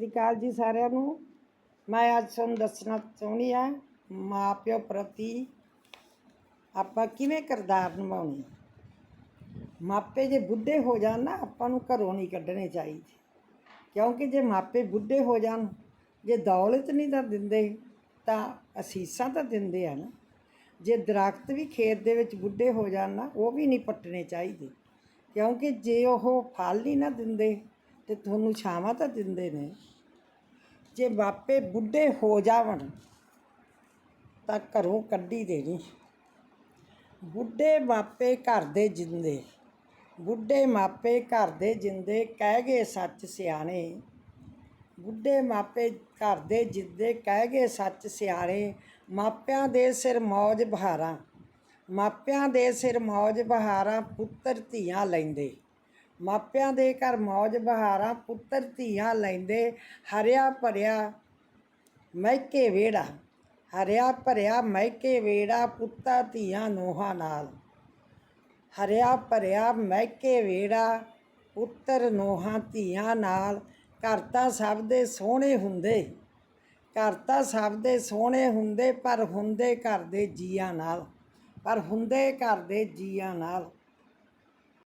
ਸ੍ਰੀ ਅਕਾਲ ਜੀ ਸਾਰਿਆਂ ਨੂੰ। ਮੈਂ ਅੱਜ ਤੁਹਾਨੂੰ ਦੱਸਣਾ ਚਾਹੁੰਦੀ ਆ ਮਾਪਿਓ ਪ੍ਰਤੀ ਆਪਾਂ ਕਿਵੇਂ ਕਿਰਦਾਰ ਨਿਭਾਉਣੀ ਮਾਪੇ ਜੇ ਬੁੱਢੇ ਹੋ ਜਾਣ ਨਾ, ਆਪਾਂ ਨੂੰ ਘਰੋਂ ਨਹੀਂ ਕੱਢਣੇ ਚਾਹੀਦੇ। ਕਿਉਂਕਿ ਜੇ ਮਾਪੇ ਬੁੱਢੇ ਹੋ ਜਾਣ, ਜੇ ਦੌਲਤ ਨਹੀਂ ਤਾਂ ਦਿੰਦੇ, ਤਾਂ ਅਸੀਸਾਂ ਤਾਂ ਦਿੰਦੇ ਆ ਨਾ। ਜੇ ਦਰਖਤ ਵੀ ਖੇਤ ਦੇ ਵਿੱਚ ਬੁੱਢੇ ਹੋ ਜਾਣ ਨਾ, ਉਹ ਵੀ ਨਹੀਂ ਪੱਟਣੇ ਚਾਹੀਦੇ। ਕਿਉਂਕਿ ਜੇ ਉਹ ਫਲ ਨਹੀਂ ਨਾ ਦਿੰਦੇ ਤੇ ਤੁਹਾਨੂੰ ਛਾਵਾਂ ਤਾਂ ਦਿੰਦੇ ਨੇ। ਜੇ ਮਾਪੇ ਬੁੱਢੇ ਹੋ ਜਾਵਣ, ਤਾਂ ਘਰੋਂ ਕੱਢੀ ਦੇਣੀ। ਬੁੱਢੇ ਮਾਪੇ ਘਰ ਦੇ ਜਿੰਦੇ, ਬੁੱਢੇ ਮਾਪੇ ਘਰ ਦੇ ਜਿੰਦੇ, ਕਹਿ ਗਏ ਸੱਚ ਸਿਆਣੇ। ਬੁੱਢੇ ਮਾਪੇ ਘਰ ਦੇ ਜਿੰਦੇ, ਕਹਿ ਗਏ ਸੱਚ ਸਿਆਣੇ। ਮਾਪਿਆਂ ਦੇ ਸਿਰ ਮੌਜ ਬਹਾਰਾਂ, ਮਾਪਿਆਂ ਦੇ ਸਿਰ ਮੌਜ ਬਹਾਰਾਂ ਪੁੱਤਰ ਧੀਆਂ ਲੈਂਦੇ। ਮਾਪਿਆਂ ਦੇ ਘਰ ਮੌਜ ਬਹਾਰਾਂ ਪੁੱਤਰ ਧੀਆਂ ਲੈਂਦੇ, ਹਰਿਆ ਭਰਿਆ ਮਹਿਕੇ ਵੇੜਾ ਹਰਿਆ ਭਰਿਆ ਮਹਿਕੇ ਵੇੜਾ ਪੁੱਤਾਂ ਧੀਆਂ ਨੋਹਾਂ ਨਾਲ। ਹਰਿਆ ਭਰਿਆ ਮਹਿਕੇ ਵੇੜਾ ਪੁੱਤਰ ਨੋਹਾਂ ਧੀਆਂ ਨਾਲ। ਘਰ ਤਾਂ ਸਭ ਦੇ ਸੋਹਣੇ ਹੁੰਦੇ, ਘਰ ਤਾਂ ਸਭ ਦੇ ਸੋਹਣੇ ਹੁੰਦੇ, ਪਰ ਹੁੰਦੇ ਘਰ ਦੇ ਜੀਆਂ ਨਾਲ, ਪਰ ਹੁੰਦੇ ਘਰ ਦੇ ਜੀਆਂ ਨਾਲ।